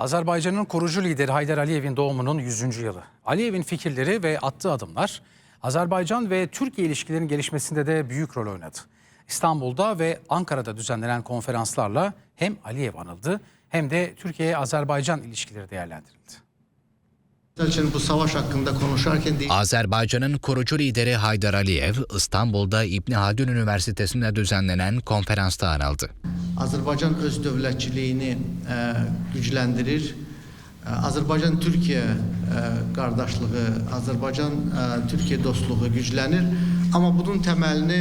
Azerbaycan'ın kurucu lideri Haydar Aliyev'in doğumunun 100. yılı. Aliyev'in fikirleri ve attığı adımlar Azerbaycan ve Türkiye ilişkilerinin gelişmesinde de büyük rol oynadı. İstanbul'da ve Ankara'da düzenlenen konferanslarla hem Aliyev anıldı hem de Türkiye-Azerbaycan ilişkileri değerlendirildi. için bu savaş hakkında konuşarken değil, Azerbaycan'ın kurucu lideri Haydar Aliyev, İstanbul'da İbni Haldun Üniversitesi'nde düzenlenen konferansta anıldı. Azərbaycan öz dövlətçiliyini e, gücləndirir. E, Azərbaycan-Türkiyə e, qardaşlığı, Azərbaycan-Türkiyə dostluğu güclənir. Amma bunun təməlini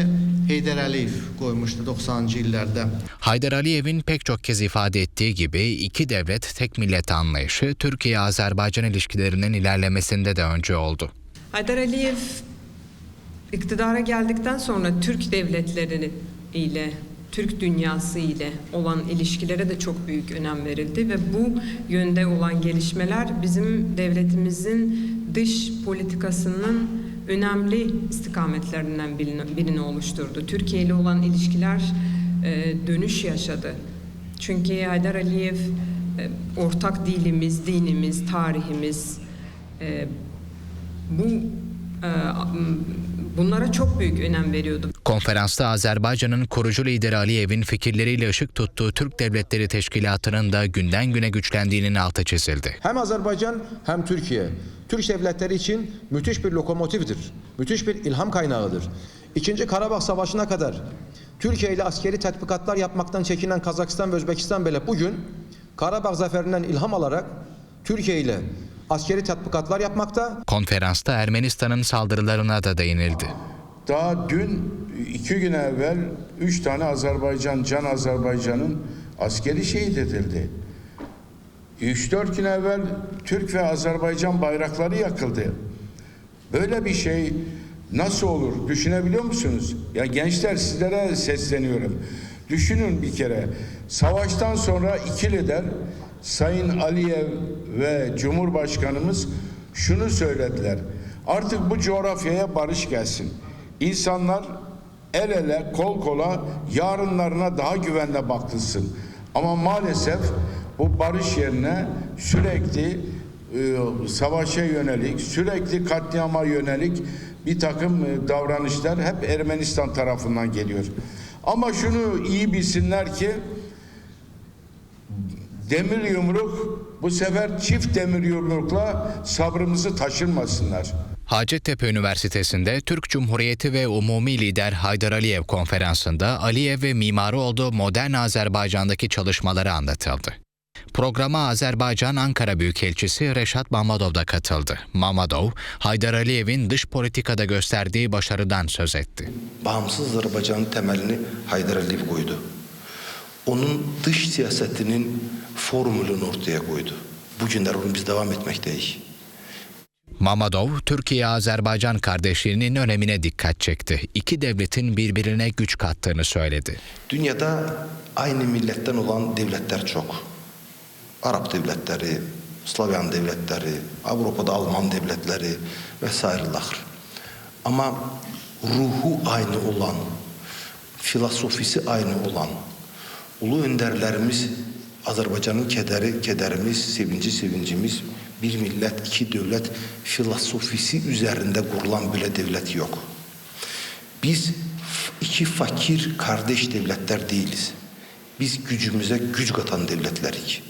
Heydər Əliyev qoymuşdu 90-cı illərdə. Haydar Aliyev'in pek çok kez ifade ettiği gibi iki devlet tek millet anlayışı Türkiye-Azerbaycan ilişkilerinin ilerlemesinde de önce oldu. Haydar Aliyev iktidara geldikten sonra Türk devletleri ile Türk dünyası ile olan ilişkilere de çok büyük önem verildi ve bu yönde olan gelişmeler bizim devletimizin dış politikasının önemli istikametlerinden birini, oluşturdu. Türkiye ile olan ilişkiler e, dönüş yaşadı. Çünkü Haydar Aliyev e, ortak dilimiz, dinimiz, tarihimiz, e, bu bunlara çok büyük önem veriyordu. Konferansta Azerbaycan'ın kurucu lideri Aliyev'in fikirleriyle ışık tuttuğu Türk Devletleri Teşkilatı'nın da günden güne güçlendiğinin altı çizildi. Hem Azerbaycan hem Türkiye. Türk devletleri için müthiş bir lokomotiftir. Müthiş bir ilham kaynağıdır. İkinci Karabağ Savaşı'na kadar Türkiye ile askeri tatbikatlar yapmaktan çekinen Kazakistan ve Özbekistan bile bugün Karabağ zaferinden ilham alarak Türkiye ile askeri tatbikatlar yapmakta. Konferansta Ermenistan'ın saldırılarına da değinildi. Daha dün iki gün evvel üç tane Azerbaycan, Can Azerbaycan'ın askeri şehit edildi. Üç dört gün evvel Türk ve Azerbaycan bayrakları yakıldı. Böyle bir şey nasıl olur düşünebiliyor musunuz? Ya gençler sizlere sesleniyorum. Düşünün bir kere. Savaştan sonra iki lider Sayın Aliyev ve Cumhurbaşkanımız şunu söylediler. Artık bu coğrafyaya barış gelsin. İnsanlar el ele kol kola yarınlarına daha güvenle bakılsın. Ama maalesef bu barış yerine sürekli e, savaşa yönelik, sürekli katliama yönelik bir takım e, davranışlar hep Ermenistan tarafından geliyor. Ama şunu iyi bilsinler ki demir yumruk bu sefer çift demir yumrukla sabrımızı taşırmasınlar. Hacettepe Üniversitesi'nde Türk Cumhuriyeti ve Umumi Lider Haydar Aliyev konferansında Aliyev ve mimarı olduğu modern Azerbaycan'daki çalışmaları anlatıldı. Programa Azerbaycan Ankara Büyükelçisi Reşat Mamadov da katıldı. Mamadov, Haydar Aliyev'in dış politikada gösterdiği başarıdan söz etti. bağımsız Azerbaycanın temelini Haydar Aliyev koydu. Onun dış siyasetinin formülünü ortaya koydu. Bugünler onu biz devam etmekteyiz. Mamadov, Türkiye-Azerbaycan kardeşliğinin önemine dikkat çekti. İki devletin birbirine güç kattığını söyledi. Dünyada aynı milletten olan devletler çok. Arap devletleri, Slavyan devletleri, Avrupa'da Alman devletleri vesaireler. Ama ruhu aynı olan, filosofisi aynı olan ulu önderlerimiz Azerbaycan'ın kederi, kederimiz, sevinci, sevincimiz bir millet, iki devlet filosofisi üzerinde kurulan bile devlet yok. Biz iki fakir kardeş devletler değiliz. Biz gücümüze güç katan devletlerik.